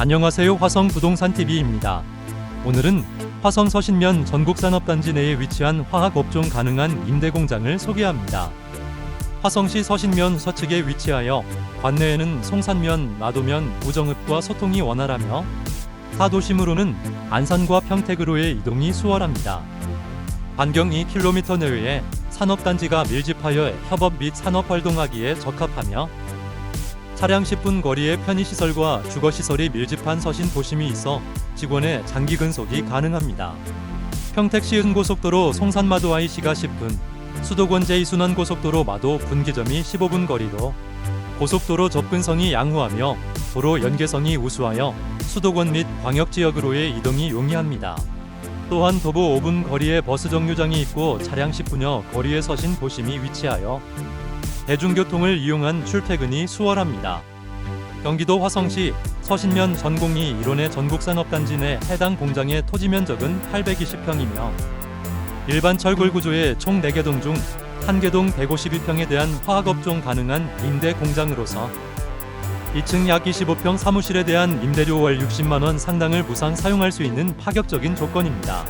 안녕하세요. 화성 부동산 TV입니다. 오늘은 화성 서신면 전국산업단지 내에 위치한 화학업종 가능한 임대 공장을 소개합니다. 화성시 서신면 서측에 위치하여 관내에는 송산면, 나도면, 우정읍과 소통이 원활하며 타도심으로는 안산과 평택으로의 이동이 수월합니다. 반경 2km 내외에 산업단지가 밀집하여 협업 및 산업 활동하기에 적합하며 차량 10분 거리에 편의시설과 주거시설이 밀집한 서신 도심이 있어 직원의 장기 근속이 가능합니다. 평택시 은고속도로 송산마도 IC가 10분, 수도권 제2순환 고속도로 마도 분기점이 15분 거리로 고속도로 접근성이 양호하며 도로 연계성이 우수하여 수도권 및 광역지역으로의 이동이 용이합니다. 또한 도보 5분 거리에 버스 정류장이 있고 차량 10분여 거리에 서신 도심이 위치하여 대중교통을 이용한 출퇴근이 수월합니다. 경기도 화성시 서신면 전공이 일원의 전국산업단지 내 해당 공장의 토지 면적은 820평이며 일반 철골 구조의 총 4개 동 중 1개 동 152평에 대한 화학업종 가능한 임대 공장으로서 2층 약 25평 사무실에 대한 임대료 월 60만 원 상당을 무상 사용할 수 있는 파격적인 조건입니다.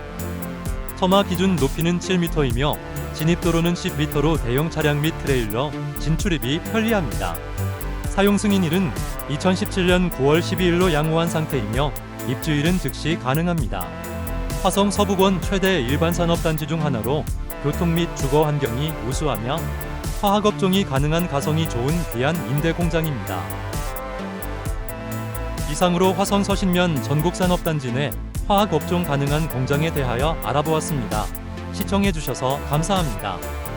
처마 기준 높이는 7m이며 진입도로는 10m로 대형 차량 및 트레일러 진출입이 편리합니다. 사용 승인일은 2017년 9월 12일로 양호한 상태이며 입주일은 즉시 가능합니다. 화성 서부권 최대 일반 산업단지 중 하나로 교통 및 주거 환경이 우수하며 화학업종이 가능한 가성이 좋은 귀한 임대 공장입니다. 이상으로 화성 서신면 전국산업단지 내 화학 업종 가능한 공장에 대하여 알아보았습니다. 시청해주셔서 감사합니다.